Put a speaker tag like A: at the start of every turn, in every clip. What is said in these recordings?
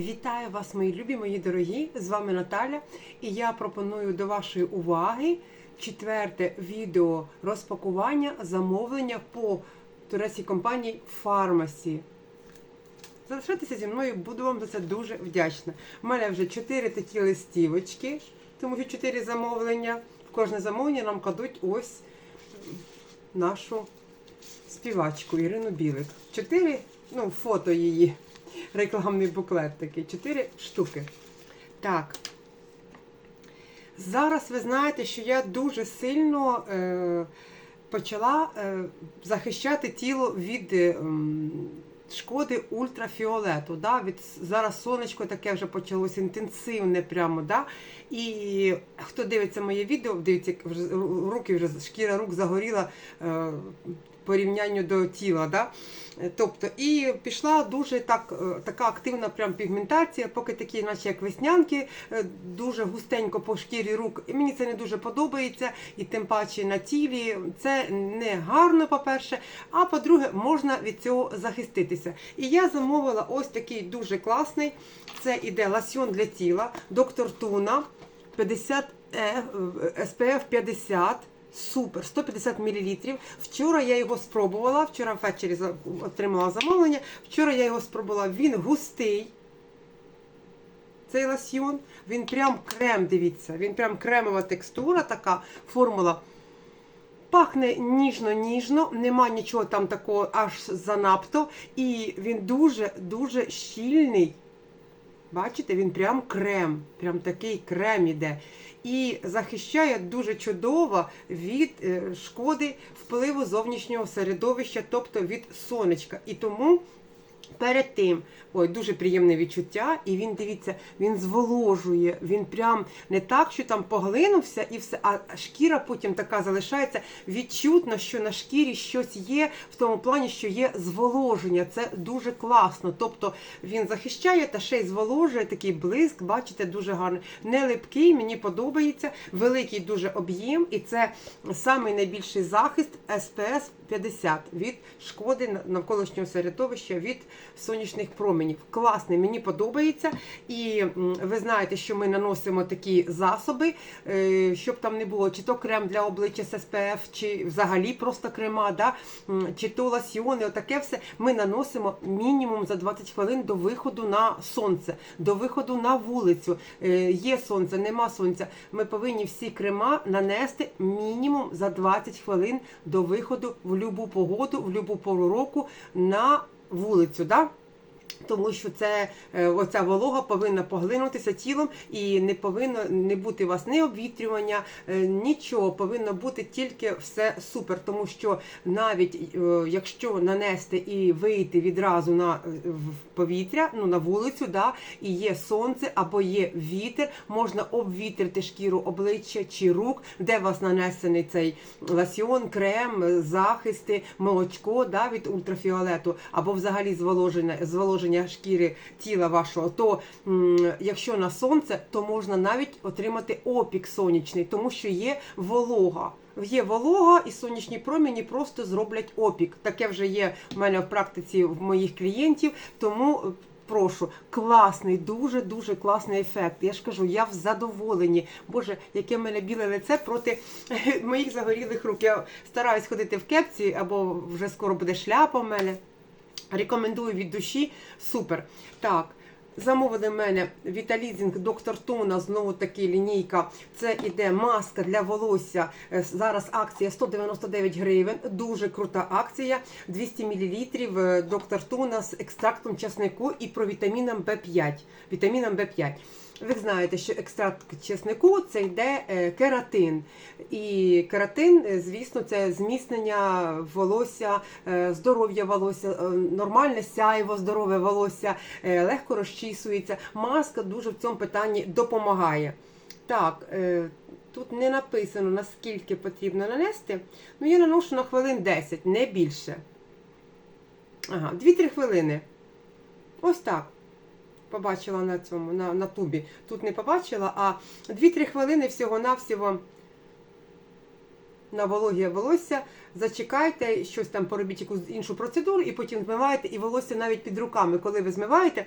A: Вітаю вас, мої любі, мої дорогі! З вами Наталя, і я пропоную до вашої уваги четверте відео розпакування замовлення по турецькій компанії Фармасі. Залишайтеся зі мною, буду вам за це дуже вдячна. У мене вже чотири такі листівочки, тому що чотири замовлення. В кожне замовлення нам кладуть ось нашу співачку Ірину Білик. Чотири, ну, фото її, рекламний буклет такий, чотири штуки. Так. Зараз ви знаєте, що я дуже сильно е, почала е, захищати тіло від е, шкоди ультрафіолету. Да? Від, зараз сонечко таке вже почалося інтенсивне прямо. Да? І хто дивиться моє відео, дивиться, вже руки вже шкіра рук загоріла е, порівнянню до тіла. Да? Тобто, і пішла дуже так, е, така активна прям пігментація, поки такі, наче як веснянки, е, дуже густенько по шкірі рук. І мені це не дуже подобається, і тим паче на тілі це не гарно, по-перше. А по-друге, можна від цього захиститися. І я замовила ось такий дуже класний. Це іде ласьон для тіла, доктор Туна 50 е, SPF 50. Супер, 150 мл. Вчора я його спробувала. Вчора ввечері отримала замовлення. Вчора я його спробувала. Він густий. Цей лосьйон. Він прям крем, дивіться. Він прям кремова текстура, така формула. Пахне ніжно-ніжно, нема нічого там такого аж занадто. І він дуже-дуже щільний. Бачите, він прям крем, прям такий крем іде. І захищає дуже чудово від е, шкоди впливу зовнішнього середовища, тобто від сонечка. І тому перед тим, ой, дуже приємне відчуття, і він, дивіться, він зволожує, він прям не так, що там поглинувся і все, а шкіра потім така залишається. Відчутно, що на шкірі щось є в тому плані, що є зволоження. Це дуже класно. Тобто він захищає та ще й зволожує такий блиск, бачите, дуже гарний. Не липкий, мені подобається, великий дуже об'єм, і це самий найбільший захист SPS 50 від шкоди навколишнього середовища від сонячних променів. Класний, мені подобається. І ви знаєте, що ми наносимо такі засоби, е, щоб там не було чи то крем для обличчя з SPF, чи взагалі просто крема, да? чи то лосьйони, отаке все ми наносимо мінімум за 20 хвилин до виходу на сонце, до виходу на вулицю. Е, Є сонце, нема сонця. Ми повинні всі крема нанести мінімум за 20 хвилин до виходу в будь-яку погоду, в будь-яку пору року на вулицю. Да? Тому що це е, оця волога повинна поглинутися тілом і не повинно не бути у вас ні обвітрювання, е, нічого повинно бути тільки все супер. Тому що навіть е, якщо нанести і вийти відразу на повітря, ну на вулицю, да, і є сонце або є вітер, можна обвітрити шкіру обличчя чи рук, де у вас нанесений цей ласьон, крем, захисти, молочко да, від ультрафіолету, або взагалі зволоження, зволоження шкіри тіла вашого, то якщо на сонце, то можна навіть отримати опік сонячний, тому що є волога. Є волога і сонячні промені просто зроблять опік. Таке вже є в мене в практиці в моїх клієнтів, тому. е, Прошу, класний, дуже дуже класний ефект. Я ж кажу, я в задоволенні. Боже, яке в мене біле лице проти моїх загорілих рук. Я стараюсь ходити в кепці, або вже скоро буде шляпа в мене. Рекомендую від душі. Супер. Так. Замовили в мене Віталізінг Доктор Тона, знову таки лінійка. Це іде маска для волосся. Е, Зараз акція 199 гривень. Дуже крута акція. 200 мл Доктор Тона з екстрактом часнику і провітаміном В5. Вітаміном В5. Ви знаєте, що екстракт чеснику це йде е, кератин. І кератин, е, звісно, це зміцнення волосся, е, здоров'я волосся, нормальне сяйво, здорове волосся, легко розчісується. Маска дуже в цьому питанні допомагає. Так, тут не написано, наскільки потрібно нанести. Ну, я наношу на хвилин 10, не більше. Ага, 2-3 хвилини. Ось так побачила на цьому, на, на тубі. Тут не побачила, а 2-3 хвилини всього-навсього на вологі волосся. Зачекайте, щось там поробіть якусь іншу процедуру, і потім змиваєте, і волосся навіть під руками, коли ви змиваєте.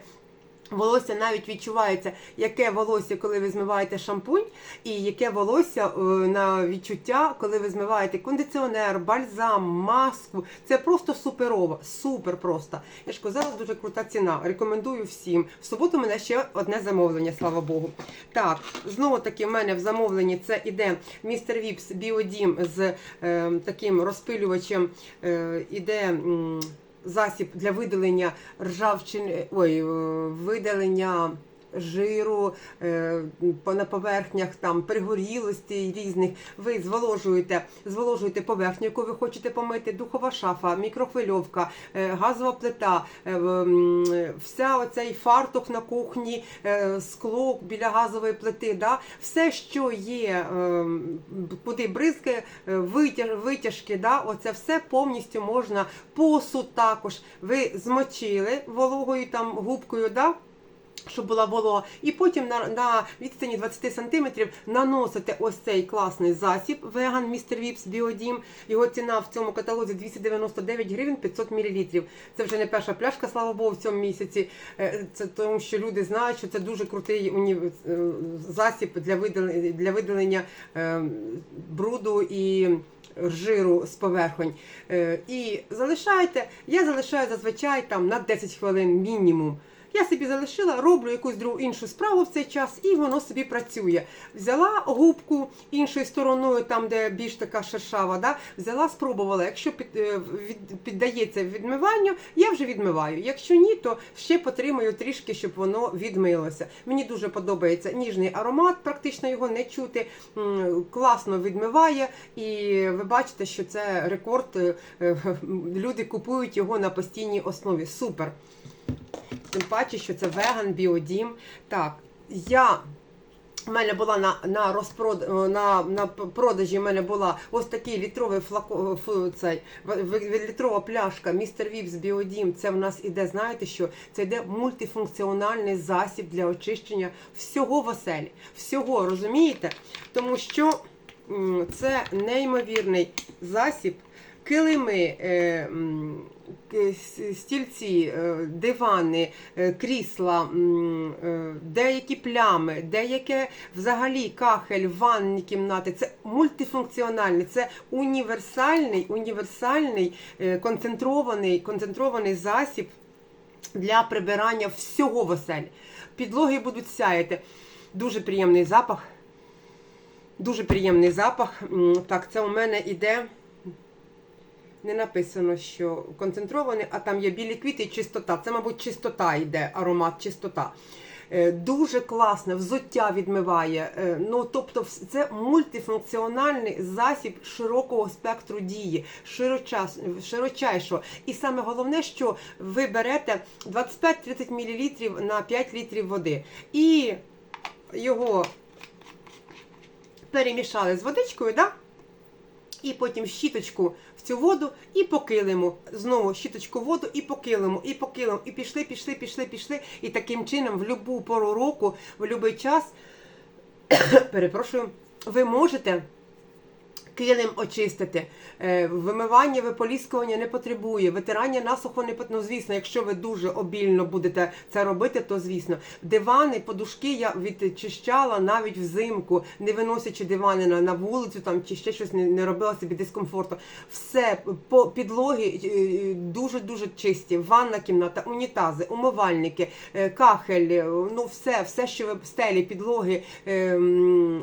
A: Волосся навіть відчувається, яке волосся, коли ви змиваєте шампунь, і яке волосся е, на відчуття, коли ви змиваєте кондиціонер, бальзам, маску. Це просто суперово, супер просто. Я ж кажу, зараз дуже крута ціна. Рекомендую всім. В суботу мене ще одне замовлення, слава Богу. Так, знову таки, в мене в замовленні це іде містер Віпс Біодім з е, таким розпилювачем. Е, іде. м, засіб для видалення ржавчини, ой, е, видалення жиру е, на поверхнях там пригорілості різних. Ви зволожуєте, зволожуєте поверхню, яку ви хочете помити, духова шафа, мікрохвильовка, е, газова плита, е, вся оцей фартух на кухні, скло біля газової плити. Да? Все, що є, куди бризки, витяж, витяжки, да? оце все повністю можна. Посуд також. Ви змочили вологою там губкою, да? Щоб була волога, і потім на, на відстані 20 см наносите ось цей класний засіб Vegan Mr. Vips Biodім. Його ціна в цьому каталозі 299 гривень 500 мл. Це вже не перша пляшка, слава Богу, в цьому місяці. Е, Це тому, що люди знають, що це дуже крутий е, засіб для видалення, для видалення е, бруду і жиру з поверхонь. І залишаєте, я залишаю зазвичай там на 10 хвилин мінімум. Я собі залишила, роблю якусь другу іншу справу в цей час, і воно собі працює. Взяла губку іншою стороною, там де більш така шершава, да? взяла, спробувала. Якщо під, е, від- піддається відмиванню, я вже відмиваю. Якщо ні, то ще потримаю трішки, щоб воно відмилося. Мені дуже подобається ніжний аромат, практично його не чути. Класно відмиває, і ви бачите, що це рекорд. е, е, Люди купують його на постійній основі. Супер. Тим паче, що це веган, біодім. Так, я. У мене була на на, розпрод... на, на продажі. У мене була ось такий літровий флако... цей, літрова пляшка Містер Віпс Біодім. Це в нас іде, знаєте що? Це йде мультифункціональний засіб для очищення всього в оселі. Всього, розумієте? Тому що це неймовірний засіб. Килими, е, стільці, е, дивани, е, крісла, деякі плями, деяке взагалі кахель, ванні кімнати. Це мультифункціональний, це універсальний, універсальний концентрований, концентрований засіб для прибирання всього в оселі. Підлоги будуть сяяти. Дуже приємний запах. Дуже приємний запах. Так, це у мене іде. Не написано, що концентрований, а там є білі квіти і чистота. Це, мабуть, чистота йде, аромат чистота. Е, Дуже класне, взуття відмиває. Е, Ну, тобто, це мультифункціональний засіб широкого спектру дії, широчайшого. І саме головне, що ви берете 25-30 мл на 5 літрів води. І його перемішали з водичкою, да? І потім щіточку в цю воду і по килиму. Знову щіточку в воду і по килиму, і по килиму. І пішли, пішли, пішли, пішли. І таким чином в будь-яку пору року, в будь-який час, перепрошую, ви можете. Килим очистити, Е, вимивання, виполіскування не потребує, витирання насухо не потрібно. Ну, звісно, якщо ви дуже обільно будете це робити, то звісно. Дивани, подушки я відчищала навіть взимку, не виносячи дивани на, на вулицю там чи ще щось не, не робила собі дискомфорту. Все по підлоги дуже дуже чисті. Ванна кімната, унітази, умивальники, е, кахель, е, ну все, все, що ви стелі, підлоги, е,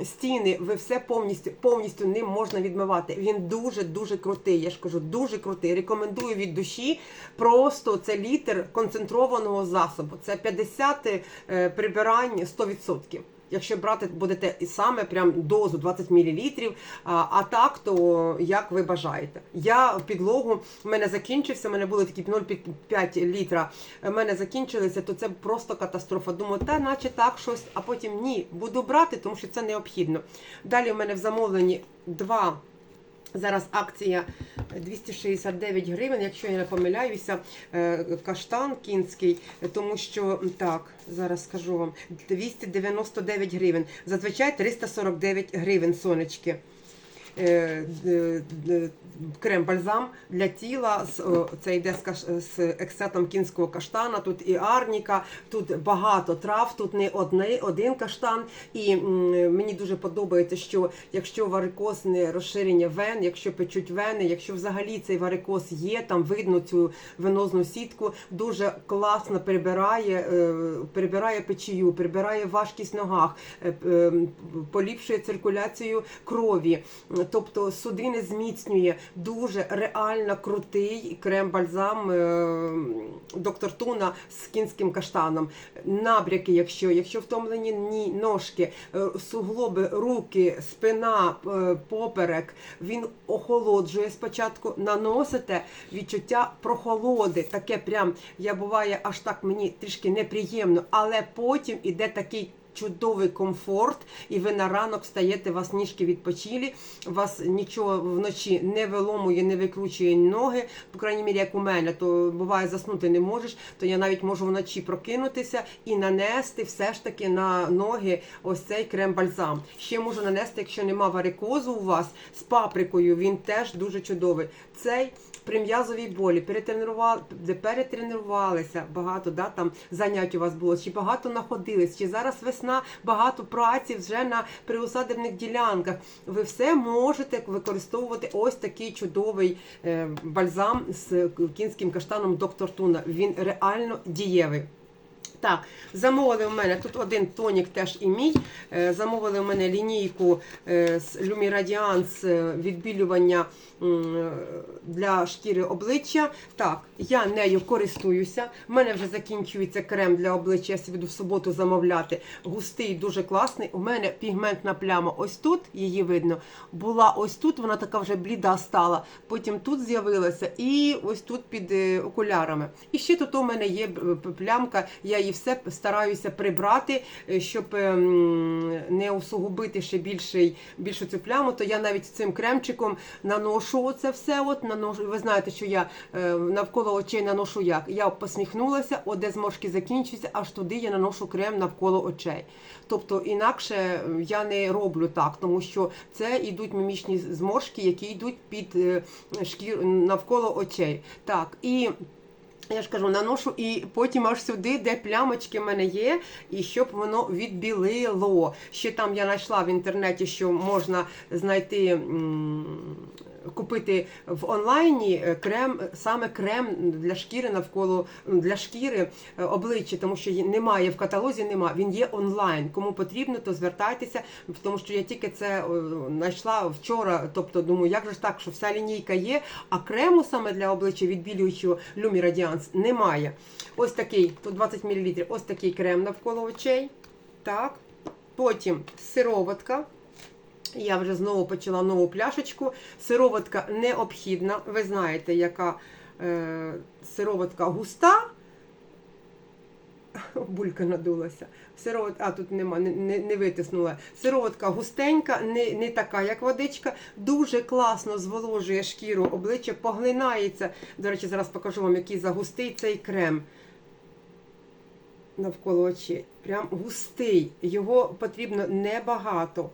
A: стіни, ви все повністю повністю ним можна відмивати. Він дуже дуже крутий. Я ж кажу, дуже крутий. Рекомендую від душі. Просто це літр концентрованого засобу. Це 50 е, прибирань 100%. Якщо брати будете і саме прям дозу 20 мл, а, а так, то як ви бажаєте. Я підлогу, в мене закінчився, в мене були такі 0,5 літра, в мене закінчилися, то це просто катастрофа. Думаю, та наче так щось, а потім ні, буду брати, тому що це необхідно. Далі в мене в замовленні два. Зараз акція 269 гривень, якщо я не помиляюся, е, каштан кінський, тому що так, зараз скажу вам 299 гривень. Зазвичай 349 гривень сонечки. Е, д- д- крем-бальзам для тіла. Це йде з, ексетом кінського каштана. Тут і арніка, тут багато трав, тут не одне, один каштан. І мені дуже подобається, що якщо варикозне розширення вен, якщо печуть вени, якщо взагалі цей варикоз є, там видно цю венозну сітку, дуже класно прибирає, е, прибирає печію, прибирає важкість в ногах, е, е, поліпшує циркуляцію крові, тобто судини зміцнює. Дуже реально крутий крем-бальзам е, доктор Туна з кінським каштаном. Набряки, якщо, якщо втомлені ні, ножки, е, суглоби, руки, спина, е, поперек, він охолоджує спочатку, наносите відчуття прохолоди. Таке прям я буває аж так мені трішки неприємно, але потім іде такий. Чудовий комфорт, і ви на ранок встаєте, вас ніжки відпочилі, вас нічого вночі не виломує, не викручує ноги. По крайній мірі, як у мене, то буває заснути не можеш, то я навіть можу вночі прокинутися і нанести все ж таки на ноги ось цей крем-бальзам. Ще можу нанести, якщо нема варикозу у вас з паприкою, він теж дуже чудовий. Цей при м'язовій болі перетренували, перетренувалися багато, да, там занять у вас було, чи багато находились, чи зараз весна, багато праці вже на приусадебних ділянках. Ви все можете використовувати ось такий чудовий е, бальзам з кінським каштаном доктор Туна. Він реально дієвий. Так, замовили у мене тут один тонік теж і мій. Е, Замовили у мене лінійку е, з Lumi Radiance е, відбілювання для шкіри обличчя. Так, я нею користуюся. У мене вже закінчується крем для обличчя. Я собі в суботу замовляти. Густий, дуже класний. У мене пігментна пляма ось тут, її видно. Була ось тут, вона така вже бліда стала. Потім тут з'явилася, і ось тут під окулярами. І ще тут у мене є плямка. Я її все стараюся прибрати, е, щоб ем, не усугубити ще більший, більшу цю пляму. То я навіть цим кремчиком наношу це все. От наношу. Ви знаєте, що я е, навколо очей наношу як. Я посміхнулася, от де зморшки закінчуються, аж туди я наношу крем навколо очей. Тобто інакше я не роблю так, тому що це йдуть мімічні зморшки, які йдуть під е, шкір навколо очей. Так, і я ж кажу, наношу і потім аж сюди, де плямочки в мене є, і щоб воно відбілило. Ще там я знайшла в інтернеті, що можна знайти. Купити в онлайні крем, саме крем для шкіри навколо для шкіри е, обличчя, тому що немає в каталозі, немає. Він є онлайн. Кому потрібно, то звертайтеся, тому що я тільки це знайшла вчора. Тобто, думаю, як же ж так, що вся лінійка є, а крему саме для обличчя відбілюючого Lumi Radiance немає. Ось такий, тут 20 мл, ось такий крем навколо очей. Так. Потім сироватка. Я вже знову почала нову пляшечку. Сироватка необхідна. Ви знаєте, яка е, сироватка густа. Булька надулася. Сироват... А, тут нема, не, не, не витиснула. Сироватка густенька, не, не така, як водичка. Дуже класно зволожує шкіру, обличчя поглинається. До речі, зараз покажу вам, який загустий цей крем навколо очей. Прям густий. Його потрібно небагато.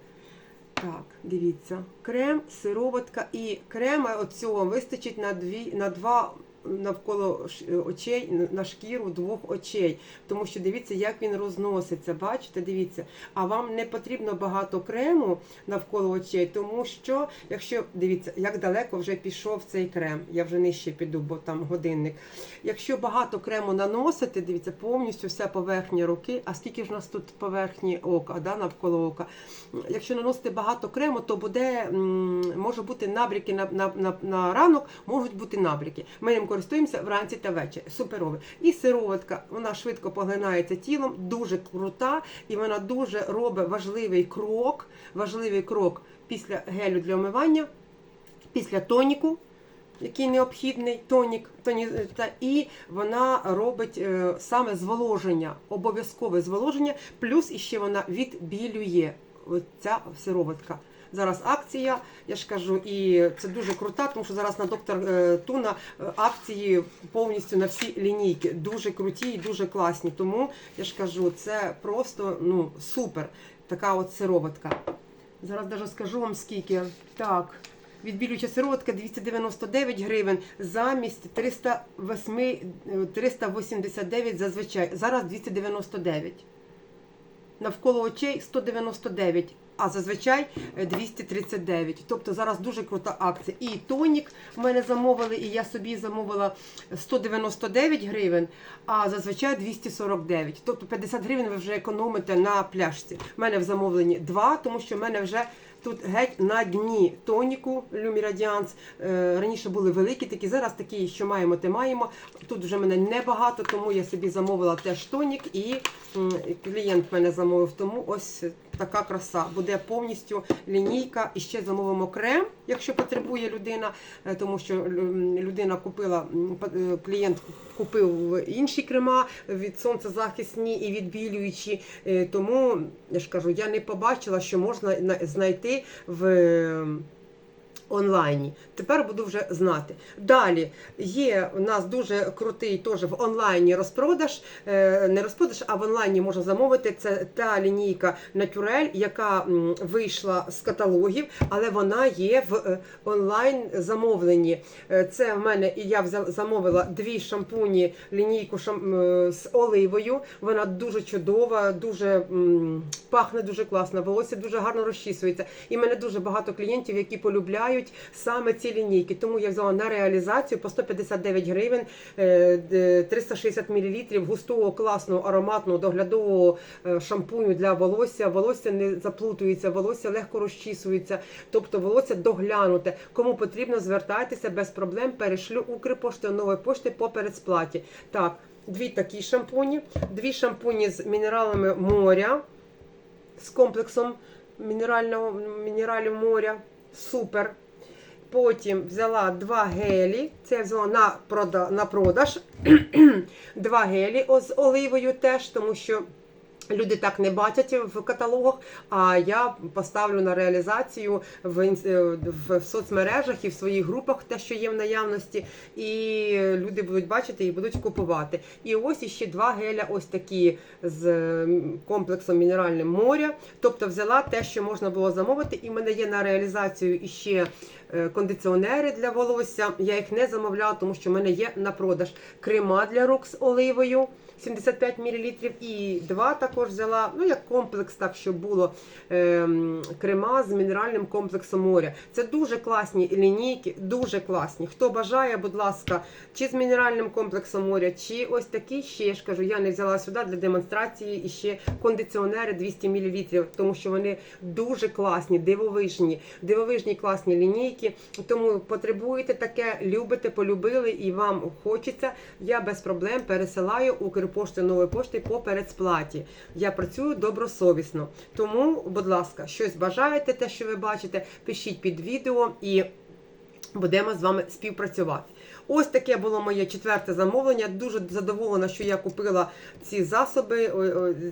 A: Так, дивіться. Крем, сироватка і крема от цього вистачить на, дві, на два навколо очей, на шкіру двох очей. Тому що дивіться, як він розноситься. Бачите, дивіться. А вам не потрібно багато крему навколо очей, тому що, якщо дивіться, як далеко вже пішов цей крем, я вже нижче піду, бо там годинник. Якщо багато крему наносити, дивіться, повністю вся поверхня руки, а скільки ж у нас тут поверхні ока, да, навколо ока. Якщо наносити багато крему, то буде, може бути набряки на, на, на, на ранок, можуть бути набряки. Ми користуємося вранці та ввечері. Суперове. І сироватка, вона швидко поглинається тілом, дуже крута, і вона дуже робить важливий крок, важливий крок після гелю для омивання, після тоніку. Який необхідний тонік, тоні, і вона робить е, саме зволоження, обов'язкове зволоження, плюс іще вона відбілює ця сироватка. Зараз акція, я ж кажу, і це дуже крута, тому що зараз на доктор е, Туна е, акції повністю на всі лінійки. Дуже круті і дуже класні. Тому я ж кажу, це просто ну супер. Така от сироватка. Зараз навіть скажу вам скільки. Так. Відбілююча сироватка 299 гривень замість 308, е, 389 зазвичай. Зараз 299. Навколо очей 199, а зазвичай е, 239. Тобто зараз дуже крута акція. І тонік в мене замовили, і я собі замовила 199 гривень, а зазвичай 249. Тобто 50 гривень ви вже економите на пляшці. У мене в замовленні два, тому що в мене вже тут геть на дні тоніку Люмірадіанс. Е, раніше були великі такі, зараз такі, що маємо, те маємо. Тут вже мене небагато, тому я собі замовила теж тонік і клієнт мене замовив. Тому ось така краса. Буде повністю лінійка. І ще замовимо крем, якщо потребує людина, е, тому що людина купила, е, клієнт купив інші крема від сонцезахисні і відбілюючі. Тому я ж кажу, я не побачила, що можна знайти в. Онлайні. Тепер буду вже знати. Далі є у нас дуже крутий теж в онлайні розпродаж. Е, Не розпродаж, а в онлайні можна замовити. Це та лінійка Натюрель, яка вийшла з каталогів, але вона є в е, онлайн замовленні. Е, Це в мене і я замовила дві шампуні, лінійку з оливою. Вона дуже чудова, дуже пахне дуже класно, волосся дуже гарно розчісується. І в мене дуже багато клієнтів, які полюбляють саме ці лінійки. Тому я взяла на реалізацію по 159 гривень, е, 360 мл густого, класного, ароматного, доглядового е, шампуню для волосся. Волосся не заплутується, волосся легко розчісується, тобто волосся доглянуте. Кому потрібно, звертайтеся без проблем. Перешлю Укрпошти, нової пошти по передсплаті. Так, дві такі шампуні, дві шампуні з мінералами моря, з комплексом мінерального мінералів моря. Супер. Потім взяла два гелі. Це я взяла на, прода, на продаж. два гелі з оливою теж, тому що. Люди так не бачать в каталогах, а я поставлю на реалізацію в, е, в соцмережах і в своїх групах те, що є в наявності, і люди будуть бачити і будуть купувати. І ось іще два геля, ось такі з комплексом мінеральним моря. Тобто взяла те, що можна було замовити, і в мене є на реалізацію іще е, кондиціонери для волосся. Я їх не замовляла, тому що в мене є на продаж крема для рук з оливою. 75 мл і два також взяла, ну як комплекс, так щоб було ем, крема з мінеральним комплексом моря. Це дуже класні лінійки, дуже класні. Хто бажає, будь ласка, чи з мінеральним комплексом моря, чи ось такі ще я ж кажу, я не взяла сюди для демонстрації і ще кондиціонери 200 мл, тому що вони дуже класні, дивовижні, дивовижні класні лінійки. Тому потребуєте таке, любите, полюбили і вам хочеться. Я без проблем пересилаю Укрпошти нової пошти по передсплаті. Я працюю добросовісно. Тому, будь ласка, щось бажаєте, те, що ви бачите, пишіть під відео і будемо з вами співпрацювати. Ось таке було моє четверте замовлення. Дуже задоволена, що я купила ці засоби,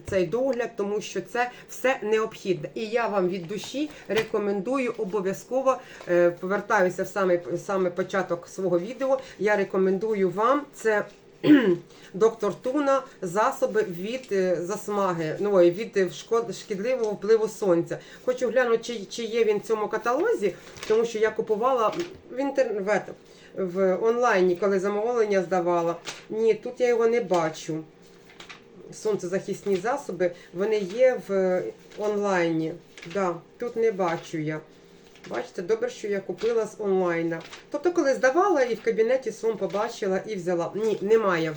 A: цей догляд, тому що це все необхідне. І я вам від душі рекомендую обов'язково е, повертаюся в саме, саме початок свого відео. Я рекомендую вам це. Доктор Туна засоби від е, засмаги, ну від е, шкідливого впливу сонця. Хочу глянути, чи, чи є він в цьому каталозі, тому що я купувала в інтернеті в онлайні, коли замовлення здавала. Ні, тут я його не бачу. Сонцезахисні засоби, вони є в онлайні. Да, тут не бачу я. Бачите, добре, що я купила з онлайна. Тобто, коли здавала і в кабінеті сум побачила і взяла. Ні, немає.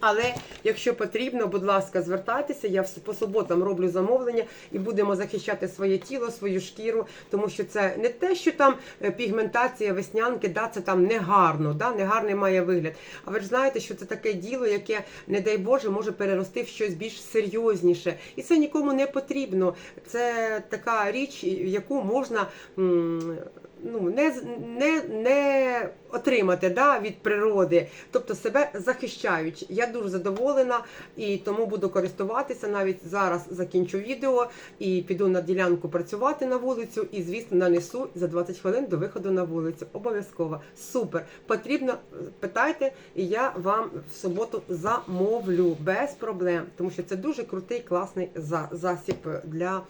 A: Але якщо потрібно, будь ласка, звертайтеся. Я по суботам роблю замовлення і будемо захищати своє тіло, свою шкіру, тому що це не те, що там е, пігментація, веснянки, да, це там не гарно, да, не гарний має вигляд. А ви ж знаєте, що це таке діло, яке, не дай Боже, може перерости в щось більш серйозніше. І це нікому не потрібно. Це така річ, яку можна. м, Ну, не, не, не отримати да, від природи, тобто себе захищають. Я дуже задоволена і тому буду користуватися. Навіть зараз закінчу відео і піду на ділянку працювати на вулицю. І, звісно, нанесу за 20 хвилин до виходу на вулицю. Обов'язково. Супер. Потрібно, питайте, і я вам в суботу замовлю без проблем, тому що це дуже крутий, класний засіб для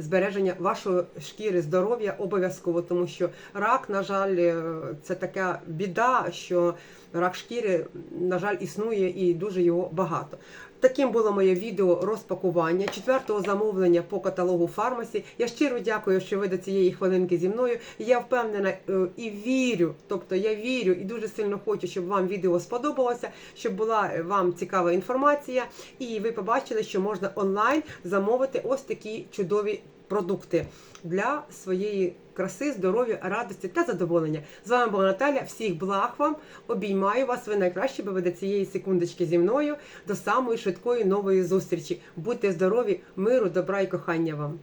A: збереження вашої шкіри, здоров'я обов'язково, тому що рак, на жаль, е, це така біда, що рак шкіри, на жаль, існує і дуже його багато. Таким було моє відео розпакування четвертого замовлення по каталогу фармасі. Я щиро дякую, що ви до цієї хвилинки зі мною. Я впевнена е, і вірю, тобто я вірю і дуже сильно хочу, щоб вам відео сподобалося, щоб була е, вам цікава інформація, і ви побачили, що можна онлайн замовити ось такі чудові продукти для своєї краси, здоров'я, радості та задоволення. З вами була Наталя. Всіх благ вам. Обіймаю вас. Ви найкраще, бо ви до цієї секундочки зі мною до самої швидкої нової зустрічі. Будьте здорові, миру, добра і кохання вам.